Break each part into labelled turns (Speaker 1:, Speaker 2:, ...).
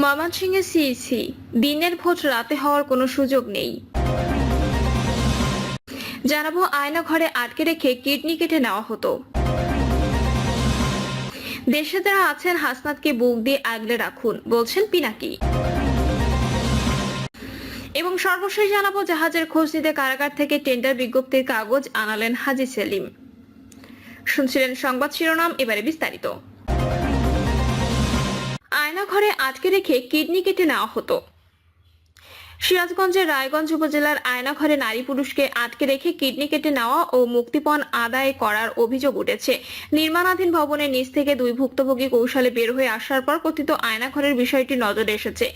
Speaker 1: ময়মনসিংহে সিইসি দিনের ভোট রাতে হওয়ার কোনো সুযোগ নেই। জানাব আয়না ঘরে আটকে রেখে কিডনি কেটে নেওয়া হতো। দেশে যারা আছেন, হাসনাতকে বুক দিয়ে আগলে রাখুন, বলছেন পিনাকি। এবং সর্বশেষ জানাব জাহাজের খোঁজ নিতে কারাগার থেকে টেন্ডার বিজ্ঞপ্তির কাগজ আনালেন হাজি সেলিম। শুনছিলেন সংবাদ শিরোনাম, এবারে বিস্তারিত। আয়না ঘরে আটকে রেখে কিডনি কেটে নেওয়া হতো। সিরাজগঞ্জের রায়গঞ্জ উপজেলার আয়নাঘরে নারী পুরুষকে আটকে রেখে কিডনি কেটে নেওয়া ও মুক্তিপণ আদায় করার অভিযোগ উঠেছে। নির্মাণাধীন ভবনের নিচ থেকে দুই ভুক্তভোগী কৌশলে বের হয়ে আসার পর কথিত আয়নাঘরের বিষয়টি নজরে এসেছে।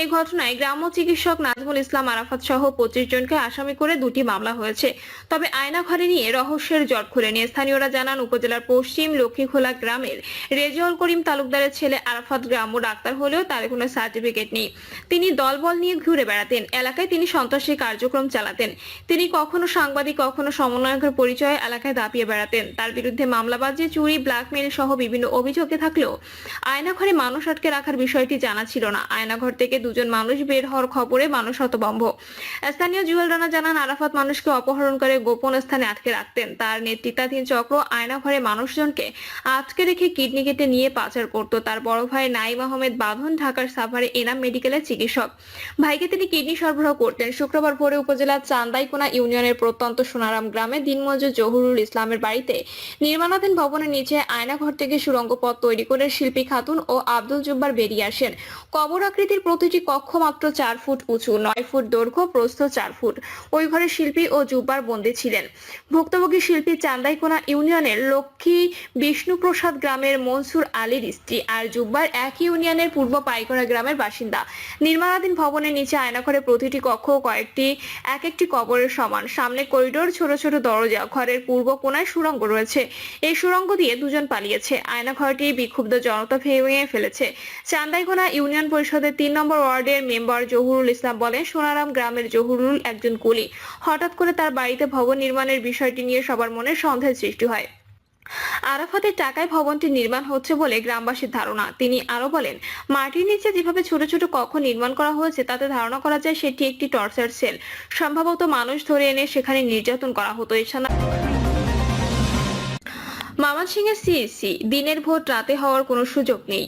Speaker 1: এ ঘটনায় গ্রাম্য চিকিৎসক নাজমুল ইসলাম আরাফাত সহ পঁচিশ জনকে আসামি করে দুটি মামলা হয়েছে। তবে আয়নাঘরে নিয়ে রহস্যের জট খুলে নিয়ে স্থানীয়রা জানান, উপজেলার পশ্চিম লক্ষ্মীখোলা গ্রামের রেজল করিম তালুকদারের ছেলে আরাফাত গ্রাম্য ডাক্তার হলেও তার কোনো সার্টিফিকেট নেই। তিনি দলবল নিয়ে ঘুরে বেড়াতেন এলাকায় তিনি সন্ত্রাসী কার্যক্রম চালাতেন। তিনি কখনো সাংবাদিক, কখনো সমন্বয়কের পরিচয়ে এলাকায় দাপিয়ে বেড়াতেন। তার বিরুদ্ধে মামলাবাজি চুরি, ব্ল্যাকমেইল সহ বিভিন্ন অভিযোগে থাকলেও আয়নাঘরে মানুষ আটকে রাখার বিষয়টি জানা ছিল না। আয়নাঘর থেকে দুজন মানুষ বের হওয়ার খবরে মানুষ হতবম্ব স্থানীয় জুয়েল রানা জানান, আরাফাত মানুষকে অপহরণ করে গোপন স্থানে আটকে রাখতেন। তার নেতৃত্বাধীন চক্র আয়নাঘরে মানুষজনকে আটকে রেখে কিডনি কেটে নিয়ে পাচার করত। তার বড় ভাই নাইম আহমেদ বাঁধন, ঢাকার সাভারে এনাম মেডিকেলের চিকিৎসক। ভাইকে তিনি কিডনি সরবরাহ করতেন। শুক্রবার ভোরে উপজেলার চান্দাইকোনা ইউনিয়নের প্রত্যন্ত সোনারাম গ্রামে দিনমজুর জহুরুল ইসলামের বাড়িতে নির্মাণাধীন ভবনের নিচে আয়নাঘর থেকে সুরঙ্গ পথ তৈরি করে শিল্পী খাতুন ও আব্দুল জুব্বার বেরিয়ে আসেন। কবর আকৃতির প্রতিটি কক্ষ মাত্র চার ফুট উঁচু, নয় ফুট দৈর্ঘ্য, প্রস্থ চার ফুট। ওই ঘরে শিল্পী ও জুব্বার বন্দী ছিলেন। ভুক্তভোগী শিল্পী চান্দাইকোনা ইউনিয়নের লক্ষ্মী বিষ্ণুপ্রসাদ গ্রামের মনসুর আলীর স্ত্রী আর জুব্বার এক ইউনিয়নের পূর্ব পাইকড়া গ্রামের বাসিন্দা। নির্মাণাধীন ভবনের নিচে আয়নাঘরে প্রতিটি কক্ষ কয়েকটি, এক একটি কবরের সমান। সামনে করিডোর, ছোট ছোট দরজা। ঘরের পূর্ব কোনায় সুড়ঙ্গ রয়েছে। এই সুড়ঙ্গ দিয়ে দুজন পালিয়েছে। আয়নাঘরটি বিক্ষুব্ধ জনতা ভেঙে ফেলেছে। চান্দাইকোনা ইউনিয়ন পরিষদের তিন নম্বর ওয়ার্ডের মেম্বার জহুরুল ইসলাম বলেন, সোনারাম গ্রামের জহুরুল একজন কুলি। হঠাৎ করে তার বাড়িতে ভবন নির্মাণের বিষয়টি নিয়ে সবার মনে সন্দেহের সৃষ্টি হয়। আরাফাতের টাকায় ভবনটি নির্মাণ হচ্ছে বলে গ্রামবাসীর ধারণা। তিনি আরও বলেন, মাটির নিচে যেভাবে ছোট ছোট কক্ষ নির্মাণ করা হয়েছে, তাতে ধারণা করা যায় সেটি একটি টর্চার সেল। সম্ভবত মানুষ ধরে এনে সেখানে নির্যাতন করা হতো। এছাড়া ময়মনসিংহের সিএসসি দিনের ভোট রাতে হওয়ার কোনো সুযোগ নেই।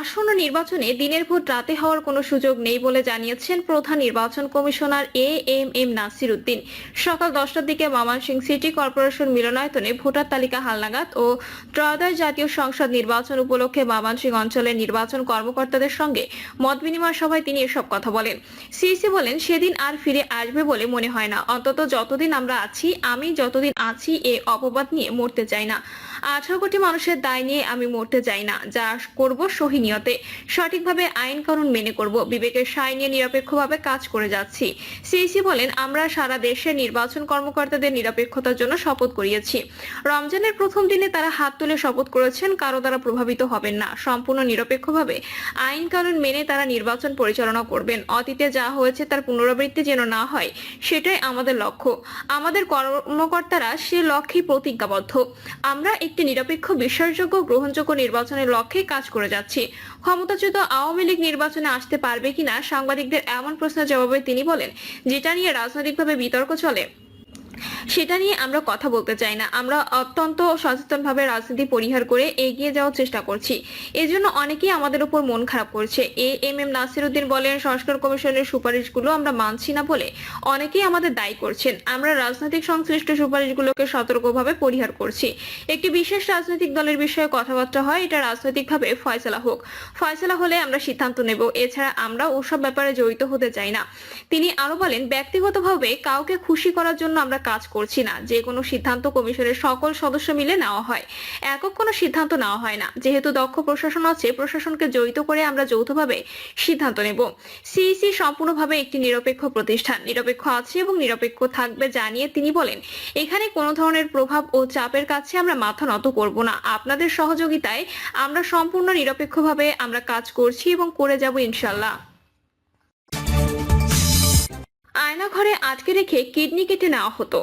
Speaker 1: আসন্ন নির্বাচনে দিনের ভোট রাতে হওয়ার কোনো সুযোগ নেই বলে জানিয়েছেন প্রধান নির্বাচন commissioner A M M Nasir Uddin সকাল দশটার দিকে ময়মনসিংহ সিটি কর্পোরেশন মিলনায়তনে ভোটার তালিকা হালনাগাদ ও ত্রয়োদশ জাতীয় সংসদ নির্বাচন উপলক্ষে ময়মনসিংহ অঞ্চলের নির্বাচন কর্মকর্তাদের সঙ্গে মত বিনিময় সভায় তিনি এসব কথা বলেন। সিইসি বলেন, সেদিন আর ফিরে আসবে বলে মনে হয় না। অন্তত যতদিন আমরা আছি, আমি যতদিন আছি, এ অপবাদ নিয়ে মরতে চাই না। আঠারো কোটি মানুষের দায় নিয়ে আমি মরতে চাই না। যা করব সহিনিয়তে সঠিকভাবে আইন কানুন মেনে করব। বিবেকের সায় নিয়ে নিরপেক্ষভাবে কাজ করে যাচ্ছি। সিইসি বলেন, আমরা সারা দেশে নির্বাচন কর্মকর্তাদের নিরপেক্ষতার জন্য শপথ করিয়েছি। রমজানের প্রথম দিনে তারা হাত তুলে শপথ করেছেন, কারও দ্বারা প্রভাবিত হবেন না। সম্পূর্ণ নিরপেক্ষভাবে আইন কানুন মেনে তারা নির্বাচন পরিচালনা করবেন। অতীতে যা হয়েছে তার পুনরাবৃত্তি যেন না হয়, সেটাই আমাদের লক্ষ্য। আমাদের কর্মকর্তারা সে লক্ষ্যে প্রতিজ্ঞাবদ্ধ। আমরা একটি নিরপেক্ষ, বিশ্বাসযোগ্য, গ্রহণযোগ্য নির্বাচনের লক্ষ্যে কাজ করে যাচ্ছি। ক্ষমতাচ্যুত আওয়ামী লীগ নির্বাচনে আসতে পারবে কিনা, সাংবাদিকদের এমন প্রশ্নের জবাবে তিনি বলেন, যেটা নিয়ে রাজনৈতিকভাবে বিতর্ক চলে। সেটা নিয়ে আমরা কথা বলতে চাই না। আমরা অত্যন্ত সচেতনভাবে রাজনীতি পরিহার করে এগিয়ে যাওয়ার চেষ্টা করছি। এজন্য অনেকেই আমাদের উপর মন খারাপ করছে। A M M Nasir Uddin বলেন, সংস্কার কমিশনের সুপারিশগুলো আমরা মানছি না বলে অনেকেই আমাদের দায়ী করছেন। আমরা রাজনৈতিক সংশ্লিষ্ট সুপারিশগুলোকে সতর্কভাবে পরিহার করছি। একটি বিশেষ রাজনৈতিক দলের বিষয়ে কথাবার্তা হয়, এটা রাজনৈতিকভাবে ফয়সলা হোক। ফয়সলা হলে আমরা সিদ্ধান্ত নেব। এছাড়া আমরা ওসব ব্যাপারে জড়িত হতে চাই না। তিনি আরও বলেন, ব্যক্তিগতভাবে কাউকে খুশি করার জন্য আমরা কাজ করছি না। যে কোনো সিদ্ধান্ত কমিশনের সকল সদস্য মিলে নেওয়া হয়। একক কোনো সিদ্ধান্ত নেওয়া হয় না। যেহেতু দক্ষ প্রশাসন আছে, প্রশাসনকে জড়িত করে আমরা যৌথভাবে সিদ্ধান্ত নেব। সিইসি সম্পূর্ণভাবে একটি নিরপেক্ষ প্রতিষ্ঠান। নিরপেক্ষ আছে এবং নিরপেক্ষ থাকবে জানিয়ে তিনি বলেন, এখানে কোনো ধরনের প্রভাব ও চাপের কাছে আমরা মাথা নত করব না। আপনাদের সহযোগিতায় আমরা সম্পূর্ণ নিরপেক্ষভাবে আমরা কাজ করছি এবং করে যাব ইনশাল্লাহ। আয়নাঘরে আটকে রেখে কিডনি কেটে নেওয়া হতো।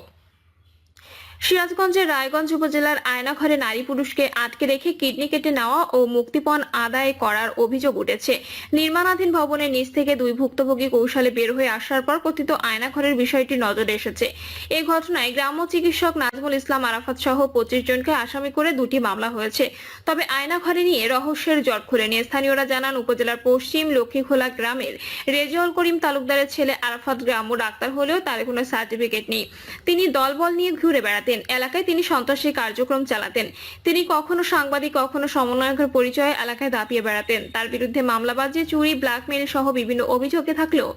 Speaker 1: সিরাজগঞ্জের রায়গঞ্জ উপজেলার আয়নাঘরে নারী পুরুষকে আটকে রেখে কিডনি কেটে নেওয়া ও মুক্তিপণ আদায় করার অভিযোগ উঠেছে। নির্মাণাধীন ভবনের নিচ থেকে দুই ভুক্তভোগী কৌশলে বের হয়ে আসার পর কথিত আয়নাঘরের বিষয়টি নজরে এসেছে। এই ঘটনায় গ্রাম্য চিকিৎসক নাজমুল ইসলাম আরাফাত সহ পঁচিশ জনকে আসামি করে দুটি মামলা হয়েছে। তবে আয়নাঘরে নিয়ে রহস্যের জট খুলেনি। স্থানীয়রা জানান, উপজেলার পশ্চিম লক্ষ্মীখোলা গ্রামের রেজাউল করিম তালুকদারের ছেলে আরাফাত গ্রাম্য ডাক্তার হলেও তার কোনো সার্টিফিকেট নেই। তিনি দলবল নিয়ে ঘুরে বেড়াতেন এলাকায় তিনি সন্ত্রাসী কার্যক্রম চালাতেন। তিনি কখনো সাংবাদিক, কখনো সমন্বয়কের পরিচয়ে এলাকায় দাপিয়ে বেড়াতেন। তার বিরুদ্ধে মামলাবাজি চুরি, ব্ল্যাকমেইল সহ বিভিন্ন অভিযোগে থাকলেও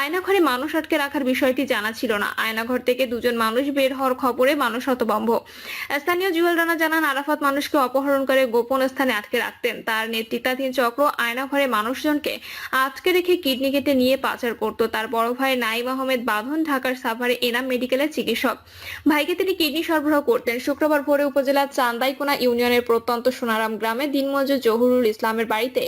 Speaker 1: আয়নাঘরে মানুষ আটকে রাখার বিষয়টি জানা ছিল না। আয়নাঘর থেকে দুজন মানুষ বের হওয়ার খবরে মানুষ হতবম্ব স্থানীয় জুয়েল রানা জানান, আরাফাত মানুষকে অপহরণ করে গোপন স্থানে আটকে রাখতেন। তার নেতৃত্বাধীন চক্র আয়নাঘরে মানুষজনকে আটকে রেখে কিডনি কেটে নিয়ে পাচার করত। তার বড় ভাই নাইম আহমেদ বাঁধন, ঢাকার সাভারে এনাম মেডিকেলের চিকিৎসক। ভাইকে তিনি কিডনি সরবরাহ করতেন। শুক্রবার ভোরে উপজেলার চান্দাইকোনা ইউনিয়নের প্রত্যন্ত সোনারাম গ্রামে দিনমজুর জহুরুল ইসলামের বাড়িতে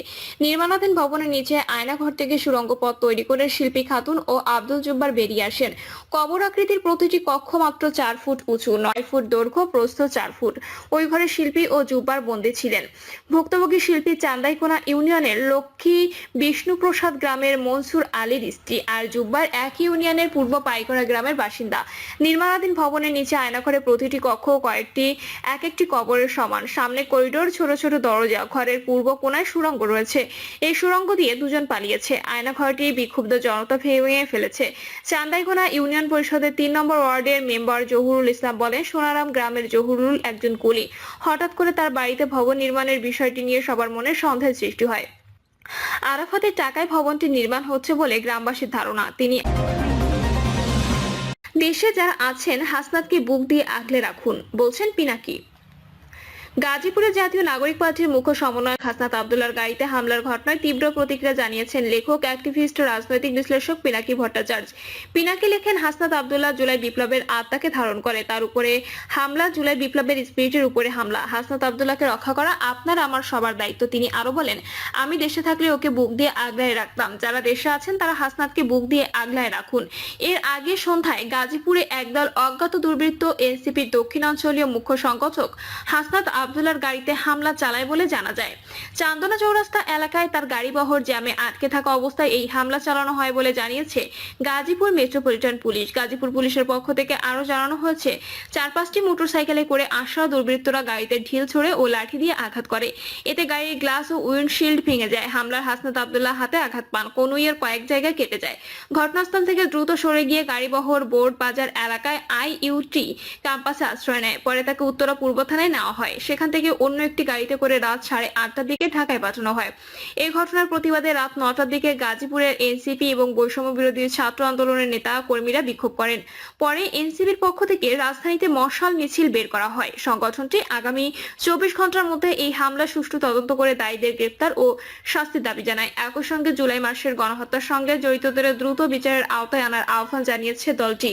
Speaker 1: নির্মাণাধীন ভবনের নিচে আয়নাঘর থেকে সুরঙ্গ পথ তৈরি করে শিল্পী খাতুন ও আব্দুল জুব্বার বেরিয়ে আসেন। কবর আকৃতির প্রতিটি কক্ষ মাত্র চার ফুট উঁচু, নয় ফুট দৈর্ঘ্য, প্রস্থ চার ফুট। ওই ঘরে শিল্পী ও জুব্বার বন্দী ছিলেন। ভুক্তভোগী শিল্পী চান্দাইকোনা ইউনিয়নের লক্ষ্মী বিষ্ণুপ্রসাদ গ্রামের মনসুর আলীর স্ত্রী আর জুব্বার এক ইউনিয়নের পূর্ব পাইকড়া গ্রামের বাসিন্দা। নির্মাণাধীন ভবনের নিচে আয়নাঘরে প্রতিটি কক্ষ কয়েকটি এক একটি কবরের সমান। সামনে করিডোর, ছোট ছোট দরজা, ঘরের পূর্ব কোনায় সুড়ঙ্গ রয়েছে। এই সুড়ঙ্গ দিয়ে দুজন পালিয়েছে। আয়নাঘরটি বিক্ষুব্ধ জনতা ভেঙে ফেলেছে। চান্দাইকোনা ইউনিয়ন পরিষদের তিন নম্বর ওয়ার্ডের মেম্বার জহুরুল ইসলাম বলেন, সোনারাম গ্রামের জহুরুল একজন কুলি। হঠাৎ করে তার বাড়িতে ভবন নির্মাণের বিষয়টি নিয়ে সবার মনে সন্দেহের সৃষ্টি হয়। আরাফাতের টাকায় ভবনটি নির্মাণ হচ্ছে বলে গ্রামবাসীর ধারণা। তিনি দেশে যারা আছেন হাসনাতকে বুক দিয়ে আগলে রাখুন বলছেন পিনাকি। গাজীপুরের জাতীয় নাগরিক পার্টির মুখ্য সমন্বয়ক হাসনাত আবদুল্লার গাড়িতে হামলার ঘটনায় তীব্র প্রতিক্রিয়া জানিয়েছেন লেখক, অ্যাক্টিভিস্ট, রাজনৈতিক বিশ্লেষক পিনাকি ভট্টাচার্য। পিনাকি লেখেন, হাসনাত আবদুল্লাহ জুলাই বিপ্লবের আত্মাকে ধারণ করে। তার উপরে হামলা, জুলাই বিপ্লবের স্পিরিটের উপরে হামলা। হাসনাত আবদুল্লাহকে রক্ষা করা আপনার, আমার সবার দায়িত্ব, তিনি আরও বলেন। আমি দেশে থাকলে ওকে বুক দিয়ে আগলায় রাখতাম। যারা দেশে আছেন, তারা হাসনাতকে বুক দিয়ে আগলায় রাখুন। এর আগে সন্ধ্যায় গাজীপুরে একদল অজ্ঞাত দুর্বৃত্ত এনসিপির দক্ষিণাঞ্চলীয় মুখ্য সংগঠক হাসনাত আবদুল্লার গাড়িতে হামলা চালায় বলে জানা যায়। চান্দনা চৌরাস্তা এলাকায় তার গাড়িবহর জ্যামে আটকে থাকা অবস্থায় এই হামলা চালানো হয় বলে জানিয়েছে গাজীপুর মেট্রোপলিটন পুলিশ। গাজীপুর পুলিশের পক্ষ থেকে আরও জানানো হয়েছে চার পাঁচটি মোটরসাইকেলে করে আসা দুর্বৃত্তরা গাড়িতে ঢিল ছড়ে ও লাঠি দিয়ে আঘাত করে। এতে গাড়ির গ্লাস ও উইন্ডশিল্ড ভেঙে যায়। হামলার হাসনাত আবদুল্লাহ হাতে আঘাত পান। কনুইয়ের কয়েক জায়গায় কেটে যায়। ঘটনাস্থল থেকে দ্রুত সরে গিয়ে গাড়িবহর বোর্ড বাজার এলাকায় আইইউটি ক্যাম্পাসে আশ্রয় নেয়। পরে তাকে উত্তরা পূর্ব থানায় নেওয়া হয়। সেখান থেকে অন্য একটি গাড়িতে করে রাত সাড়ে আটটার দিকে ঢাকায় পাঠানো হয়। এই ঘটনার প্রতিবাদে রাত নটার দিকে গাজীপুরের এনসিপি এবং বৈষম্য বিরোধী ছাত্র আন্দোলনের নেতা কর্মীরা বিক্ষোভ করেন। পরে এনসিপির পক্ষ থেকে রাজধানীতে মশাল মিছিল বের করা হয়। সংগঠনটি আগামী চব্বিশ ঘণ্টার মধ্যে এই হামলা সুষ্ঠু তদন্ত করে দায়ীদের গ্রেপ্তার ও শাস্তির দাবি জানায়। একই সঙ্গে জুলাই মাসের গণহত্যার সঙ্গে জড়িতদের দ্রুত বিচারের আওতায় আনার আহ্বান জানিয়েছে দলটি।